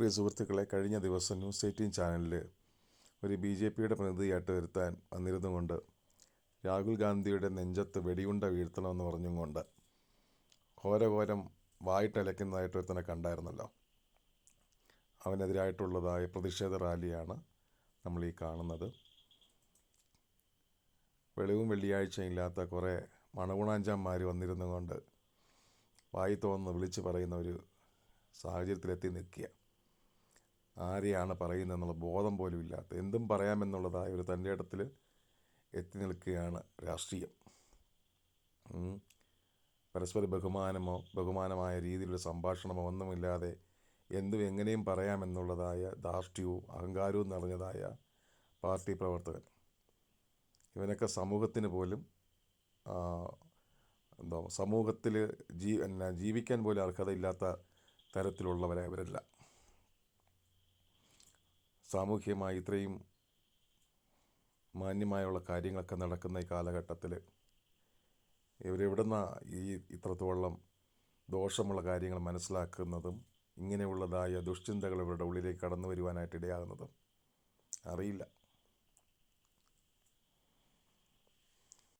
പ്രിയ സുഹൃത്തുക്കളെ കഴിഞ്ഞ ദിവസം ന്യൂസ് എയ്റ്റീൻ ചാനലിൽ ഒരു ബി ജെ പിയുടെ പ്രതിനിധിയായിട്ട് വരുത്താൻ വന്നിരുന്നുകൊണ്ട് രാഹുൽ ഗാന്ധിയുടെ നെഞ്ചത്ത് വെടിയുണ്ട വീഴ്ത്തണമെന്ന് പറഞ്ഞും കൊണ്ട് ഘോരഘോരം വായിട്ടലയ്ക്കുന്നതായിട്ട് ഒരുത്തനെ കണ്ടായിരുന്നല്ലോ. അവനെതിരായിട്ടുള്ളതായ പ്രതിഷേധ റാലിയാണ് നമ്മൾ ഈ കാണുന്നത്. വെളിവും വെള്ളിയാഴ്ചയും ഇല്ലാത്ത കുറേ മണഗുണാഞ്ചാന്മാർ വന്നിരുന്നുകൊണ്ട് വായി തോന്നുന്നു വിളിച്ച് പറയുന്ന ഒരു സാഹചര്യത്തിലെത്തി നിൽക്കുക. ആരെയാണ് പറയുന്നതെന്നുള്ള ബോധം പോലും ഇല്ലാത്ത എന്തും പറയാമെന്നുള്ളതായ ഒരു തന്റെ ഇടത്തിൽ എത്തി നിൽക്കുകയാണ് രാഷ്ട്രീയം. പരസ്പര ബഹുമാനമോ ബഹുമാനമായ രീതിയിലുള്ള സംഭാഷണമോ ഒന്നുമില്ലാതെ എന്തും എങ്ങനെയും പറയാമെന്നുള്ളതായ ധാർഷ്ട്യവും അഹങ്കാരവും നിറഞ്ഞതായ പാർട്ടി പ്രവർത്തകൻ. ഇവനൊക്കെ സമൂഹത്തിന് പോലും എന്തോ സമൂഹത്തിൽ ജീ ജീവിക്കാൻ പോലും അർഹതയില്ലാത്ത തരത്തിലുള്ളവരെ ഇവരല്ല. സാമൂഹ്യമായി ഇത്രയും മാന്യമായുള്ള കാര്യങ്ങളൊക്കെ നടക്കുന്ന ഈ കാലഘട്ടത്തിൽ ഇവരെവിടുന്ന ഈ ഇത്രത്തോളം ദോഷമുള്ള കാര്യങ്ങൾ മനസ്സിലാക്കുന്നതും ഇങ്ങനെയുള്ളതായ ദുഷ്ചിന്തകൾ ഇവരുടെ ഉള്ളിലേക്ക് കടന്നു വരുവാനായിട്ട് ഇടയാകുന്നതും അറിയില്ല.